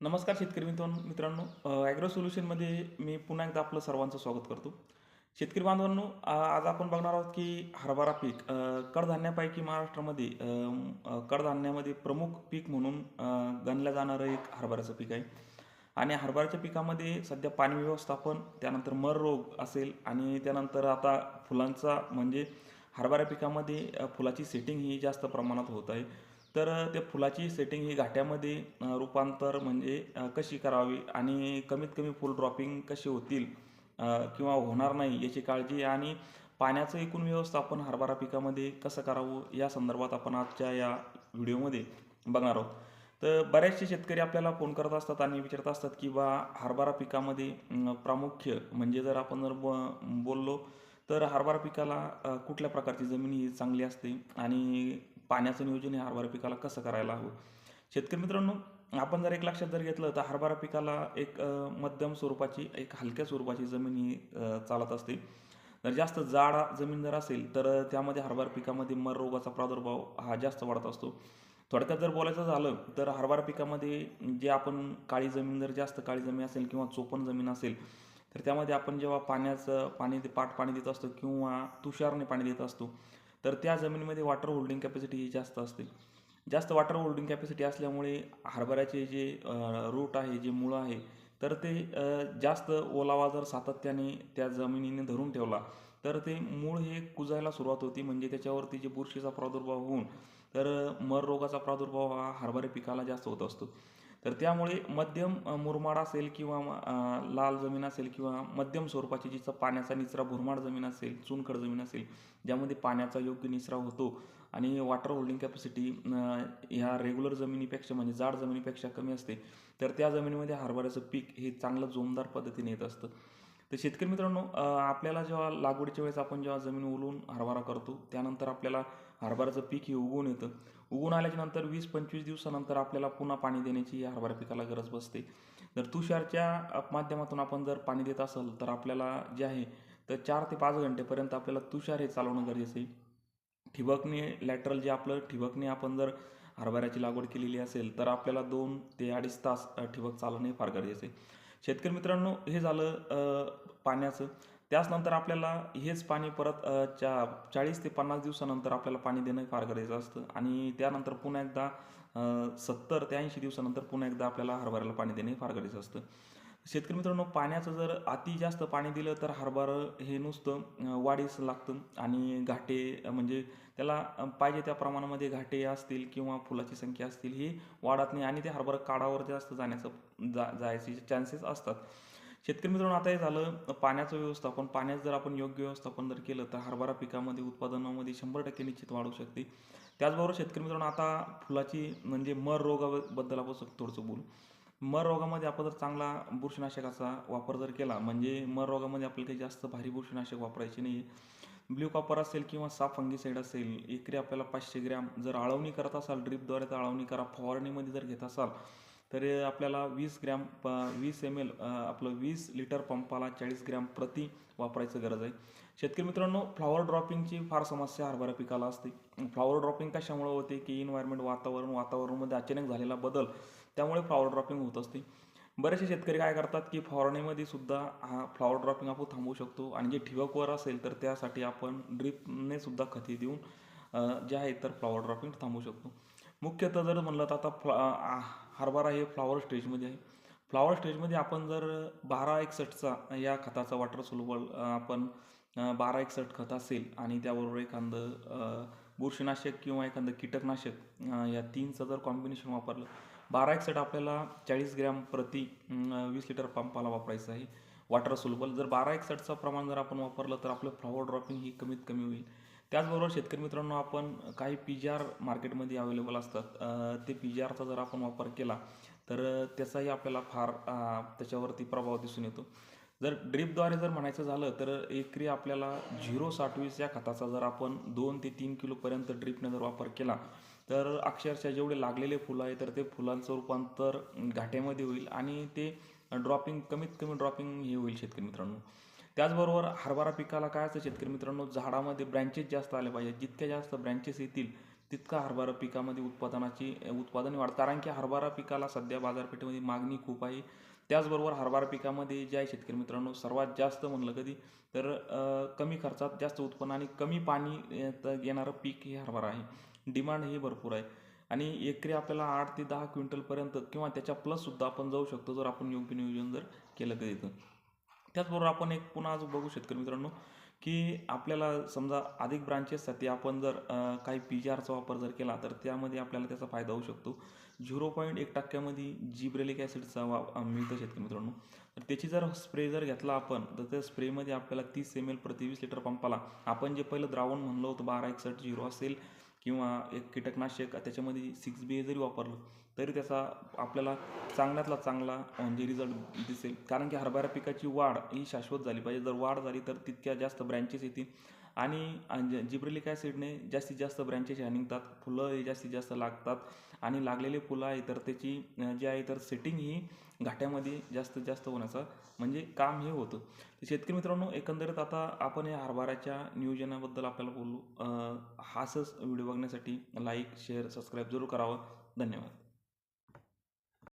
नमस्कार शेतकरी मित्र मित्रांनो. ॲग्रो सोल्युशनमध्ये मी पुन्हा एकदा आपलं सर्वांचं स्वागत करतो. शेतकरी बांधवांनो आज आपण बघणार आहोत की हरभरा पीक कडधान्यापैकी महाराष्ट्रामध्ये कडधान्यामध्ये प्रमुख पीक म्हणून गणलं जाणारं एक हरभऱ्याचं पीक आहे. आणि हरभऱ्याच्या पिकामध्ये सध्या पाणी व्यवस्थापन त्यानंतर मर रोग असेल आणि त्यानंतर आता फुलांचा म्हणजे हरभरा पिकामध्ये फुलाची सेटिंग ही जास्त प्रमाणात होत आहे. तर त्या फुलाची सेटिंग ही घाट्यामध्ये रूपांतर म्हणजे कशी करावी आणि कमीत कमी फुल ड्रॉपिंग कशी होतील किंवा होणार नाही याची काळजी आणि पाण्याचं एकूण व्यवस्थापन हरभरा पिकामध्ये कसं करावं या संदर्भात आपण आजच्या या व्हिडिओमध्ये बघणार आहोत. तर बऱ्याचशे शेतकरी आपल्याला फोन करत असतात आणि विचारत असतात की बा हरभरा पिकामध्ये प्रामुख्य म्हणजे जर आपण जर ब- बोललो तर हरभरा पिकाला कुठल्या प्रकारची जमीन ही चांगली असते आणि पाण्याचं नियोजन हे हरभरा पिकाला कसं करायला हवं? शेतकरी मित्रांनो आपण जर एक लक्षात जर घेतलं तर हरभरा पिकाला एक मध्यम स्वरूपाची एक हलक्या स्वरूपाची जमीन ही चालत असते. जर जास्त जाड जमीन जर असेल तर त्यामध्ये हरभरा पिकामध्ये मर रोगाचा प्रादुर्भाव हा जास्त वाढत असतो. थोडक्यात जर बोलायचं झालं तर हरभरा पिकामध्ये जे आपण काळी जमीन जर जास्त काळी जमीन असेल किंवा चोपण जमीन असेल तर त्यामध्ये आपण जेव्हा पाण्याचं पाणी पाट पाणी देत असतो किंवा तुषारने पाणी देत असतो तर त्या जमिनीमध्ये वॉटर होल्डिंग कॅपॅसिटी ही जास्त असते. जास्त वॉटर होल्डिंग कॅपॅसिटी असल्यामुळे हरभऱ्याचे जे रूट आहे जे मुळं आहे तर ते जास्त ओलावा जर सातत्याने त्या जमिनीने धरून ठेवला तर ते मूळ हे कुजायला सुरुवात होती. म्हणजे त्याच्यावरती जे बुरशीचा प्रादुर्भाव होऊन तर मर रोगाचा प्रादुर्भाव हा हरभरे पिकाला जास्त होत असतो. तर त्यामुळे मध्यम मुरमाड असेल किंवा लाल जमीन असेल किंवा मध्यम स्वरूपाची जिचा पाण्याचा निचरा भुरमाड जमीन असेल चुनखड जमीन असेल ज्यामध्ये पाण्याचा योग्य निचरा होतो आणि वॉटर होल्डिंग कॅपॅसिटी ह्या रेग्युलर जमिनीपेक्षा म्हणजे जाड जमिनीपेक्षा कमी असते तर त्या जमिनीमध्ये हरभऱ्याचं पीक हे चांगलं जोमदार पद्धतीने येत असतं. तर शेतकरी मित्रांनो आपल्याला जेव्हा लागवडीच्या वेळेस आपण जेव्हा जमीन ओलवून हरभरा करतो त्यानंतर आपल्याला हरभऱ्याचं पीक हे उगवून येतं. उगवून आल्याच्यानंतर वीस पंचवीस दिवसानंतर आपल्याला पुन्हा पाणी देण्याची हरभरा पिकाला गरज बसते. जर तुषारच्या माध्यमातून आपण जर पाणी देत असेल तर आपल्याला जे आहे तर चार ते पाच घंटेपर्यंत आपल्याला तुषार हे चालवणं गरजेचं आहे. ठिबकने लॅटरल जे आपलं ठिबकने आपण जर हरभऱ्याची लागवड केलेली असेल तर आपल्याला दोन ते अडीच तास ठिबक चालवणे हे फार गरजेचं आहे. शेतकरी मित्रांनो हे झालं पाण्याचं. त्याचनंतर आपल्याला हेच पाणी परत चा चाळीस ते पन्नास दिवसानंतर आपल्याला पाणी देणं फार गरजेचं असतं. आणि त्यानंतर पुन्हा एकदा सत्तर ते ऐंशी दिवसानंतर पुन्हा एकदा आपल्याला हरभऱ्याला पाणी देणे फार गरजेचं असतं. शेतकरी मित्रांनो पाण्याचं जर अति जास्त पाणी दिलं तर हरभरं हे नुसतं वाढीस लागतं. आणि घाटे म्हणजे त्याला पाहिजे त्या प्रमाणामध्ये घाटे असतील किंवा फुलाची संख्या असतील ही वाढत नाही आणि ते हरभरा काढावर जास्त जाण्याचं जा जायचे चान्सेस असतात. शेतकरी मित्रांनो आता हे झालं पाण्याचं व्यवस्थापन. पाण्याचं जर आपण योग्य व्यवस्थापन जर केलं तर हरभरा पिकामध्ये उत्पादनामध्ये शंभर टक्के निश्चित वाढू शकते. त्याचबरोबर शेतकरी मित्रांनो आता फुलाची म्हणजे मर रोगाबद्दल आपण थोडंसं बोलू. मर रोगामध्ये आपण जर चांगला बुरशीनाशकाचा वापर जर केला म्हणजे मर रोगामध्ये आपल्याला काही जास्त भारी बुरशीनाशक वापरायचे नाही. ब्ल्यू कॉपर असेल किंवा साफ फंगीसाईड असेल एकरी आपल्याला पाचशे ग्रॅम जर आळवणी करत असाल ड्रिपद्वारे तर आळवणी करा फवारणीमध्ये जर घेत असाल तर आपल्याला वीस ग्रॅम प वीस एम एल आपलं वीस लिटर पंपाला चाळीस ग्रॅम प्रति वापरायचं गरज आहे. शेतकरी मित्रांनो फ्लॉवर ड्रॉपिंगची फार समस्या हरभरा पिकाला असते. फ्लॉवर ड्रॉपिंग कशामुळे होते की इन्व्हायरमेंट वातावरण वातावरणामध्ये अचानक झालेला बदल त्यामुळे फ्लॉवर ड्रॉपिंग होत असते. बरेचसे शेतकरी काय करतात की फवारणीमध्ये सुद्धा हा फ्लॉवर ड्रॉपिंग आपण थांबवू शकतो आणि जे ठिबकवर असेल तर त्यासाठी आपण ड्रिपने सुद्धा खते देऊन जे आहे तर फ्लॉवर ड्रॉपिंग थांबवू शकतो. मुख्यतः जर म्हणलं तर आता फ्ला हरभरा हे फ्लॉवर स्टेजमध्ये आहे. फ्लॉवर स्टेजमध्ये आपण जर बारा एकसष्टचा या खताचा वॉटर सोलबल आपण बारा एकसष्ट खत असेल आणि त्याबरोबर एखादं बुरशीनाशक किंवा एखादं कीटकनाशक या तीनचं जर कॉम्बिनेशन वापरलं बारा एकसष्ट आपल्याला चाळीस ग्रॅम प्रति वीस लिटर पंपाला वापरायचं आहे. Water soluble. जर बारा एकसष्टचं प्रमाण जर आपण वापरलं तर आपलं फ्लॉवर ड्रॉपिंग ही कमीत कमी होईल. त्याचबरोबर शेतकरी मित्रांनो आपण काही पी जी आर मार्केटमध्ये अवेलेबल असतात. ते पी जी आरचा जर आपण वापर केला तर त्याचाही आपल्याला फार त्याच्यावरती प्रभाव दिसून येतो. जर ड्रीपद्वारे जर म्हणायचं झालं तर एकरी आपल्याला झिरो साठवीस या खताचा जर आपण दोन ते तीन किलोपर्यंत ड्रीपने जर वापर केला तर अक्षरशः जेवढे लागलेले फुलं आहे तर ते फुलांचं रूपांतर घाट्यामध्ये होईल आणि ते ड्रॉपिंग कमीत कमी ड्रॉपिंग हे होईल शेतकरी मित्रांनो. त्याचबरोबर हरभरा पिकाला काय असतं शेतकरी मित्रांनो? झाडामध्ये ब्रँचेस जास्त आले पाहिजे जितक्या जास्त ब्रँचेस येतील तितका हरभरा पिकामध्ये उत्पादनाची उत्पादन वाढ. कारण की हरभरा पिकाला सध्या बाजारपेठेमध्ये मागणी खूप आहे. त्याचबरोबर हरभरा पिकामध्ये जे आहे शेतकरी मित्रांनो सर्वात जास्त म्हणलं कधी तर कमी खर्चात जास्त उत्पन्न आणि कमी पाणी येणारं पीक हे हरभरा आहे. डिमांड हे भरपूर आहे. आणि एकरी आपल्याला आठ ते दहा क्विंटलपर्यंत किंवा त्याच्या प्लससुद्धा आपण जाऊ शकतो जर आपण योग्य नियोजन जर केलं कधी तर. त्याचबरोबर आपण एक पुन्हा आज बघू शेतकरी मित्रांनो की आपल्याला समजा अधिक ब्रांचेससाठी आपण जर काही पी जी आरचा वापर जर केला तर त्यामध्ये आपल्याला त्याचा फायदा होऊ शकतो. झिरो पॉईंट एक टक्क्यामध्ये जिब्रेलिक ॲसिडचा वा मिळतो मिळतं शेतकरी मित्रांनो. तर त्याची जर स्प्रे जर घेतला आपण तर त्या स्प्रेमध्ये आपल्याला तीस एम एल प्रति वीस लिटर पंपाला आपण जे पहिलं द्रावण म्हणलं होतं बारा एकसष्ट झिरो असेल किंवा एक कीटकनाशक त्याच्यामध्ये सिक्स बी ए जरी वापरलं तरी त्याचा आपल्याला चांगल्यातला चांगला म्हणजे रिझल्ट दिसेल. कारण की हरभरा पिकाची वाढ ही शाश्वत झाली पाहिजे. जर वाढ झाली तर तितक्या जास्त ब्रँचेस येतील. आणि जिब्रेलिक ॲसिडने जास्तीत जास्त ब्रँचेस ह्या निघतात. फुलं हे जास्तीत जास्त लागतात. आणि लागलेले फुलं आहे तर त्याची जी आहे तर सेटिंग ही घाट्यामध्ये जास्तीत जास्त होण्याचं म्हणजे काम हे होतं. शेतकरी मित्रांनो एकंदरीत आता आपण या हरभऱ्याच्या नियोजनाबद्दल आपल्याला बोलू. हासच व्हिडिओ बघण्यासाठी लाईक शेअर सबस्क्राईब जरूर करावं. धन्यवाद.